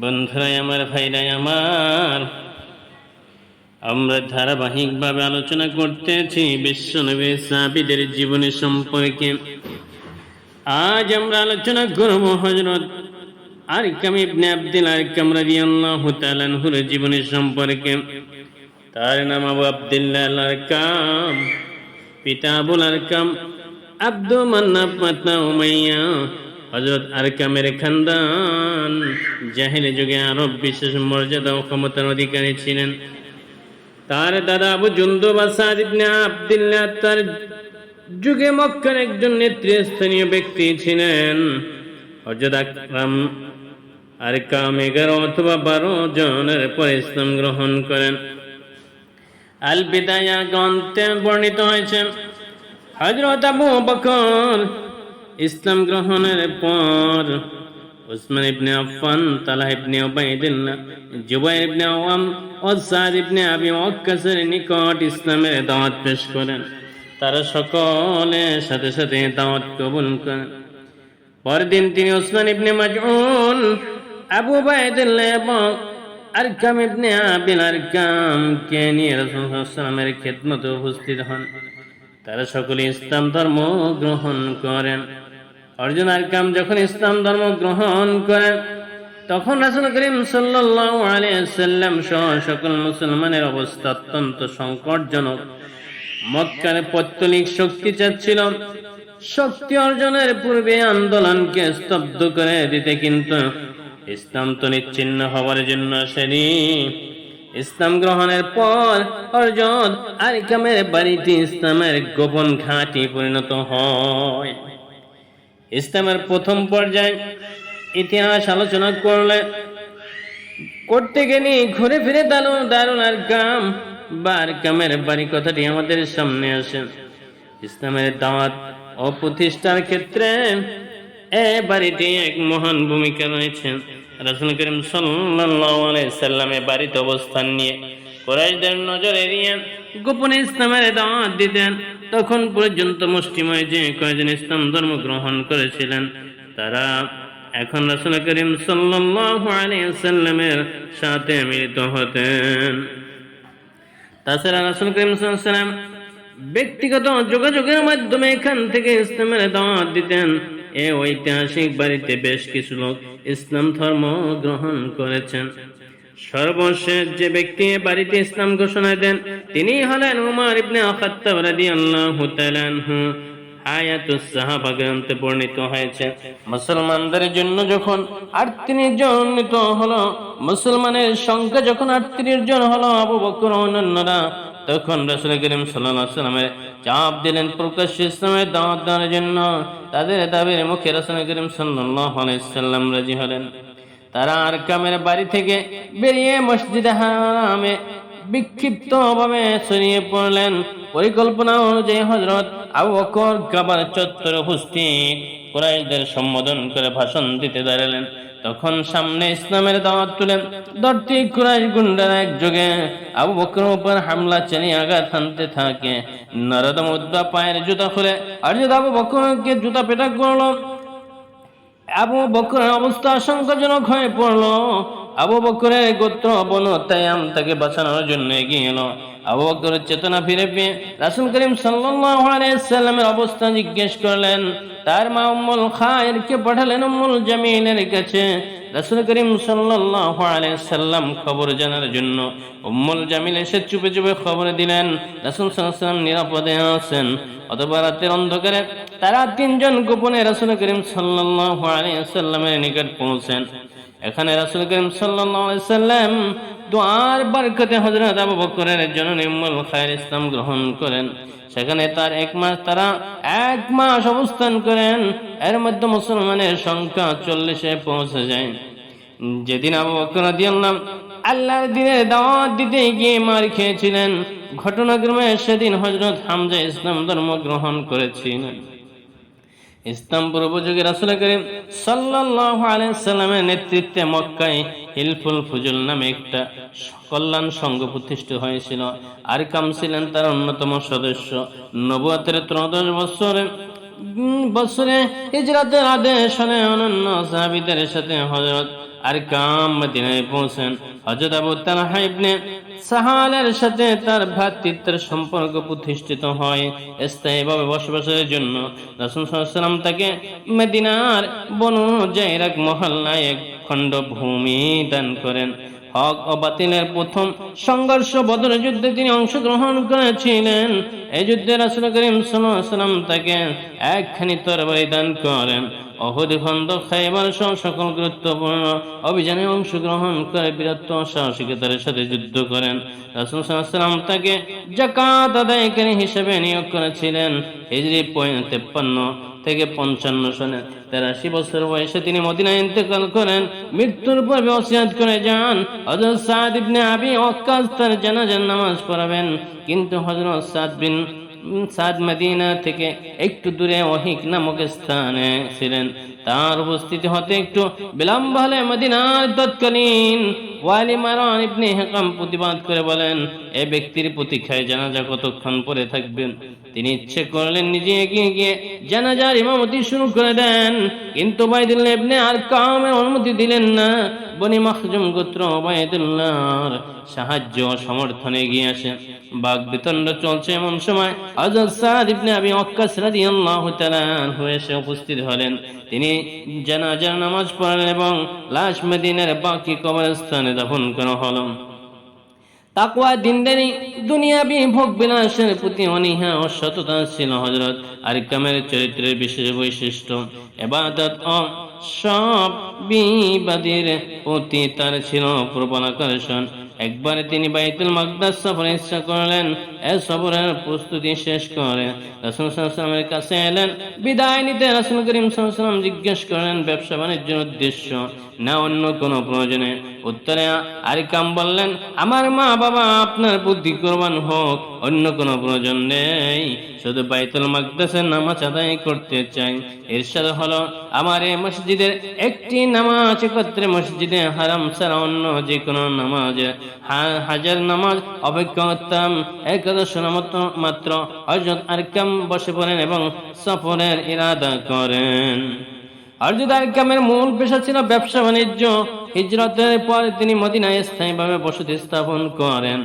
বন্ধুরাই আমার, ভাইরাই আমার। আমরা ধারাবাহিকভাবে আলোচনা করতেছি বিশ্বনবী সাবিদের জীবনী সম্পর্কে। আজ আমরা আলোচনা করব হজরত আরকাম ইবনে আব্দুল আরকাম রাদিয়াল্লাহু তাআলা আনহুর জীবনী সম্পর্কে। তার নাম আবু আব্দুল্লাহ আল আরকাম, পিতা আবুল আরকাম আব্দু মান্নাফ মাতনা উমাইয়া। হজরত আরকামের খানদান, জাহিলি যুগে আরব বিশেষ মর্যাদা ও ক্ষমতার অধিকারী ছিলেন। তার দাদা আবু জুন্দুব আসাদ ইবনে আব্দুল্লাহ তার যুগে মক্কার একজন নেতৃস্থানীয় ব্যক্তি ছিলেন। হজরত আকরাম আরকাম এগারো অথবা বারো জনের পর ইসলাম গ্রহণ করেন। আল বিদায়া গ্রন্থে বর্ণিত হয়েছে হজরত আবু বকর ইসলাম গ্রহণের পর উসমান ইবনে আফফান, তালাহ ইবনে উবাইদুল্লাহ, জুবাইর ইবনে আওয়াম ও সাদ ইবনে আবি ওয়াক্কাসের নিকট ইসলামের দাওয়াত পেশ করেন। তারা সকলে সাথে সাথে দাওয়াত কবুল করেন। পরদিন তিনি Usman ibn Mazun, Abu Ubaidullah এবং আরকাম ইবনে আবিল আরকাম কে নিয়ে রাসূলুল্লাহ সাল্লামের খেদমতে উপস্থিত হন। তারা সকলে ইসলাম ধর্ম গ্রহণ করেন। অর্জুন আরকাম যখন ইসলাম ধর্ম গ্রহণ করেন তখন রাসুল করিম সাল্লাম সহ সকল মুসলমানের অবস্থা অত্যন্ত সংকটজনক। মক্কার পত্তলিক শক্তি চাচ্ছিল, শক্তি অর্জনের পূর্বে আন্দোলনকে স্তব্ধ করে দিতে, কিন্তু ইসলাম তো নিচ্ছিন্ন হওয়ার জন্য আসেনি। ইসলাম গ্রহণের পর অর্জন আরিকামের বাড়িতে ইসলামের গোপন ঘাঁটি পরিণত হয়। ইসলামের প্রথম পর্যায়ে ইতিহাস আলোচনা করলে করতে গেলে ঘুরে ফিরে দারুণ দারুণ আর কাম বা আর কামের বাড়ি কথাটি আমাদের সামনে আসে। ইসলামের দাওয়াত ও প্রতিষ্ঠার ক্ষেত্রে এ বাড়িটি এক মহান ভূমিকা রয়েছে। রাসুল করিম সাল্লামের বাড়িতে অবস্থান নিয়ে কোরাইশদের নজর এড়িয়ে গোপনে ইসলামের দাওয়াত দিতেন। তখন পর্যন্ত মুষ্টিময় যে কয়েকজন ইসলাম ধর্ম গ্রহণ করেছিলেন, তারা এখন রাসুল করিম সাল্লামের সাথে মিলিত হতেন। তাছাড়া রাসুল করিম সাল্লাম ব্যক্তিগত যোগাযোগের মাধ্যমে এখান থেকে ইসলামের দাওয়াত দিতেন। এ ঐতিহাসিক বাড়িতে বেশ কিছু লোক ইসলাম ধর্ম গ্রহণ করেছেন। সর্বশেষ যে ব্যক্তি বাড়িতে ইসলাম ঘোষণা দেন তিনি হলেন উমার ইবনে খাত্তাব রাদিয়াল্লাহু তাআলা আনহু। আয়াতুস সাহাবা গ্রন্থে বর্ণিত হয়েছে, মুসলমানদের জন্য যখন আটত্রিশ জন হলো, মুসলমানের সংখ্যা যখন আটত্রিশ জন হলো, আবু বকর তখন রসুল করিম সাল্লামের চাপ দিলেন প্রকাশ্য ইসলামের দাওয়াত দেওয়ার জন্য। তাদের দাবির মুখে রসুল করিম সাল্লাম রাজি হলেন। তারা আর কামের বাড়ি থেকে বেরিয়ে মসজিদে হারামে বিক্ষিপ্ত ভাবে ছড়িয়ে পড়লেন। পরিকল্পনা অনুযায়ী হজরত আবু বকর কাবার চত্বর উপস্থিত। কুরাইশদের সম্বোধন করে ভাষণ দিতে দাঁড়ালেন। তখন সামনে ইসলামের দাওয়াত তুলেন। দরটি কুরাইশ গুন্ডার এক যোগে আবু বকর উপর হামলা চালিয়ে আঘাত হানতে থাকে। নরদম উদ্বা পায়ের জুতা খুলে আর যদি আবু বকরকে জুতা পেটা করল। আবু বকরের অবস্থা আশঙ্কাজনক হয়ে পড়ল। আবু বকরের গোত্র বনু তায়াম তাকে বাঁচানোর জন্য এগিয়ে এলো। আবু বকরের চেতনা ফিরে পেয়ে রাসুল করিম সাল্লামের অবস্থা জিজ্ঞেস করলেন, তার মা উম্মুল খায়েরকে পাঠালেন উম্মুল জামিনের কাছে? রাসুল করিম সাল্লাম খবর জানার জন্য উম্মুল জামিল এসে চুপে চুপে খবর দিলেন, রাসুল সাল্লাম নিরাপদে আছেন। অথবা রাতের অন্ধকারে তারা তিনজন গোপনে রাসুল করিম সাল্লামের নিকট পৌঁছেন। এখানে রাসুল করিম সাল্লাম দোয়ার বারকতে হজরত আবু বকরের জন্য নিম্মল খায়ের ইসলাম গ্রহণ করেন। সেখানে তার এক মাস, তারা এক মাস অবস্থান করেন। এর মধ্যে মুসলমানের সংখ্যা চল্লিশে পৌঁছে যায়। যেদিন আবু বকর রাদিয়াল্লাহু আল্লাহর দিনের দাওয়াত দিতে গিয়ে মার খেয়েছিলেন। ঘটনাক্রমে সেদিন হজরত হামজা ইসলাম ধর্ম গ্রহণ করেছিলেন। ইসলাম পূর্বযুগে রাসুল করিম সাল্লামের নেতৃত্বে মক্কায় হিলফুল ফুজুল নামে একটা কল্যাণ সংঘ প্রতিষ্ঠিত হয়েছিল। আর কাম ছিলেন তার অন্যতম সদস্য। নবুয়াতের ত্রয়োদশ বছরে বছরে হিজরাতের আদেশ অনন্য সাহাবিদের সাথে হজরত আর কাম মদিনায় পৌঁছেন। হজরত আবু তালহা ইবনে সাহালের সাথে তার ভ্রাতৃত্বের সম্পর্ক প্রতিষ্ঠিত হয়। স্থায়ীভাবে বসবাসের জন্য রাসূল তাকে মেদিনার বনু জাইরাক মহল্লায় এক খণ্ড ভূমি দান করেন। হক ও বাতিলের প্রথম সংঘর্ষ বদর যুদ্ধে তিনি অংশগ্রহণ করেছিলেন। এই যুদ্ধে রাসূল করিম সাল্লাম তাকে একখানি তরবারি দান করেন। অহুদ খন্দ খাইবার সহ সকল গুরুত্বপূর্ণ অভিযানে অংশগ্রহণ করে বীরত্ব সাহসিকতার সাথে যুদ্ধ করেন। রাসূল সাল্লাম তাকে জাকাত আদায়কারী হিসেবে নিয়োগ করেছিলেন। হিজরি তেপ্পান্ন থেকে পঞ্চান্ন সনে। তেরাশি বছর বয়সে তিনি মদিনায় ইন্তেকাল করেন। মৃত্যুর পর ওসিয়াত করে যান। হযরত সাদ ইবনে আবি ওয়াক্কাস তার জানাজার নামাজ পড়াবেন। কিন্তু হযরত সাদ বিন সাদ থেকে একটু দূরে অহিক নামক স্থানে ছিলেন। তার উপস্থিতি হতে একটু বিলম্ব হলে মদিনার তৎকালীন ওয়ালি মারান ইবনে হেকাম প্রতিবাদ করে বলেন এ ব্যক্তির প্রতীক্ষায় জানাজা কতক্ষণ পরে থাকবেন? তিনি ইচ্ছে করলেন নিজে এগিয়ে গিয়ে জানাজার ইমামতি শুরু করে দেন। কিন্তু আর কামের অনুমতি দিলেন না। বনি মাখজুম গোত্র ওবায়দুল্লাহর সাহায্য সমর্থনে এগিয়ে আসেন বাগ বিতণ্ড চলছে এমন সময় হযরত সাদ ইবনে আবি ওয়াক্কাস রাদিয়াল্লাহু তাআলা আনহু এসে উপস্থিত হলেন। তিনি জানাজার নামাজ পড়লেন এবং লাশ মদিনার বাকি কবরস্থানে দাফন করা হলো। তাকওয়া দিনদারি দুনিয়াবি ভোগ বিলাসের প্রতি অনীহা ও সততা ছিল হজরত আর কামের চরিত্রের বিশেষ বৈশিষ্ট্য। এবাদত ও সব বিবাদীর প্রতি তার ছিল প্রবল আকর্ষণ। একবারে তিনি বাইতুল মাকদাস সফরে ইচ্ছা করলেন, এ সফরের প্রস্তুতি শেষ করে। রাসূল সাল্লাল্লাহু কাছে এলেন, বিদায় নিতে রাসূল করিম সাল্লাল্লাহু জিজ্ঞেস করলেন, ব্যবসা বাণিজ্যের উদ্দেশ্য? না, অন্য কোনো প্রয়োজনে। উত্তরে আরিকাম বললেন, আমার মা বাবা আপনার বুদ্ধি কোরবান হোক, অন্য কোনো প্রয়োজন নেই। শুধু বাইতুল মাকদাসের নামাজ আদায় করতে চাই। এরশাদ হলো, আমার এই মসজিদের একটি নামাজ, একত্রে মসজিদে হারাম ছাড়া অন্য যে কোনো নামাজ হাজার নামাজ অপেক্ষা করতাম একাদশ মাত্র। হজরত আরকাম বসে পড়েন এবং সফরের ইরাদা করেন। অর্জুদ আরকামের মূল পেশা ছিল ব্যবসা বাণিজ্য হিজরতের পর তিনি মদিনায় স্থায়ীভাবে বসতি স্থাপন করেন।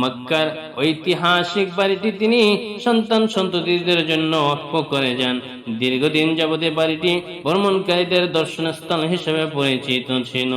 মক্কার ঐতিহাসিক বাড়িটি তিনি সন্তান সন্ততিদের জন্য অক্ষ করে যান। দীর্ঘদিন যাবতীয় বাড়িটি ভ্রমণকারীদের দর্শনস্থল হিসেবে পরিচিত ছিল।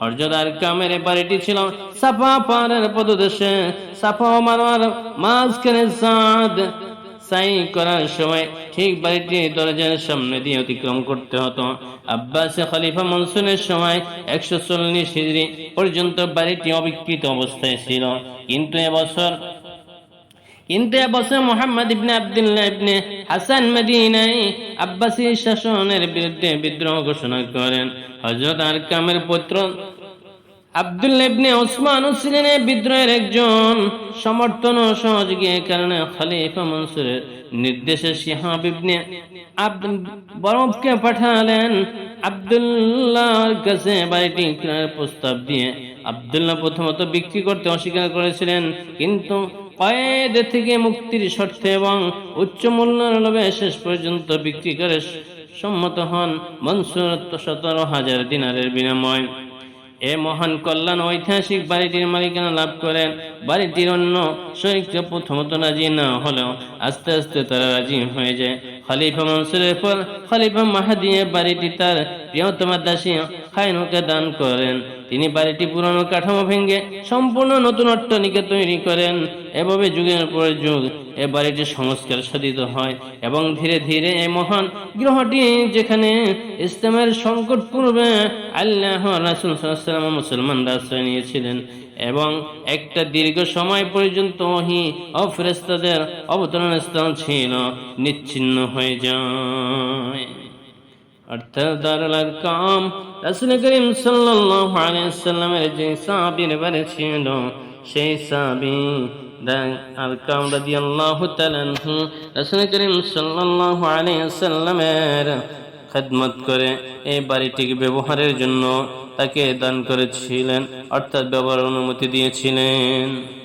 হরজত আরকামের এই বাড়িটি ছিল সাফা পাহাড়ের পদদেশে, সাফা মারোয়ার মাঝখানে সাদ। সাই করার সময় ঠিক বাড়িটি দরজার সামনে দিয়ে অতিক্রম করতে হতো। আব্বাস খলিফা মনসুনের সময় একশো চল্লিশ হিজড়ি পর্যন্ত বাড়িটি অবিকৃত অবস্থায় ছিল। কিন্তু এবছর কিন্তু এবছর মোহাম্মদ ইবনে আব্দুল্লাহ ইবনে হাসান মদিনায় আব্বাসী শাসনের বিরুদ্ধে বিদ্রোহ ঘোষণা করেন। হযরত আরকামের পুত্র আব্দুল্লাহ ইবনে ওসমান ছিলেন বিদ্রোহের একজন সমর্থন ও সহযোগী কারণে খলিফা মনসুরের নির্দেশে শিহাব ইবনে আব্দুল বরফকে পাঠালেন। আব্দুল্লাহর কাছে বাড়িটি কেনার প্রস্তাব দিয়ে আব্দুল্লাহ প্রথমত বিক্রি করতে অস্বীকার করেছিলেন। কিন্তু কয়েদ থেকে মুক্তির শর্তে এবং উচ্চ মূল্যের লোভে শেষ পর্যন্ত বিক্রি করে সম্মত হন মনসুর সতেরো হাজার দিনারের বিনিময়। এ মহান কল্যাণ ঐতিহাসিক বাড়িটির মালিকানা লাভ করেন। বাড়িটির অন্য শরীরকে প্রথমত রাজি না হলেও আস্তে আস্তে তারা রাজি হয়ে যায়। খলিফা মনসুরের পর খলিফা মাহাদি এ বাড়িটি তার প্রিয়তমা দাসী খাইনুকে দান করেন। তিনি বাড়িটি পুরনো কাঠামো ভেঙে সম্পূর্ণ নতুন অট্টালিকা তৈরি করেন। এভাবে যুগের পর যুগ এ বাড়িটি সংস্কার সাধিত হয় এবং ধীরে ধীরে এই মহান গ্রহটি যেখানে ইসলামের সংকট পূর্বে আল্লাহ রাসুল সাল্লাম মুসলমানরা আশ্রয় নিয়েছিলেন এবং একটা দীর্ঘ সময় পর্যন্ত ওহি ও ফেরেস্তাদের অবতরণ স্থান ছিল, নিচ্ছিন্ন হয়ে যায়। অর্থাৎ সেই সাহাবী সাল্লামের খেদমত করে এই বাড়িটিকে ব্যবহারের জন্য তাকে দান করেছিলেন অর্থাৎ ব্যবহার অনুমতি দিয়েছিলেন।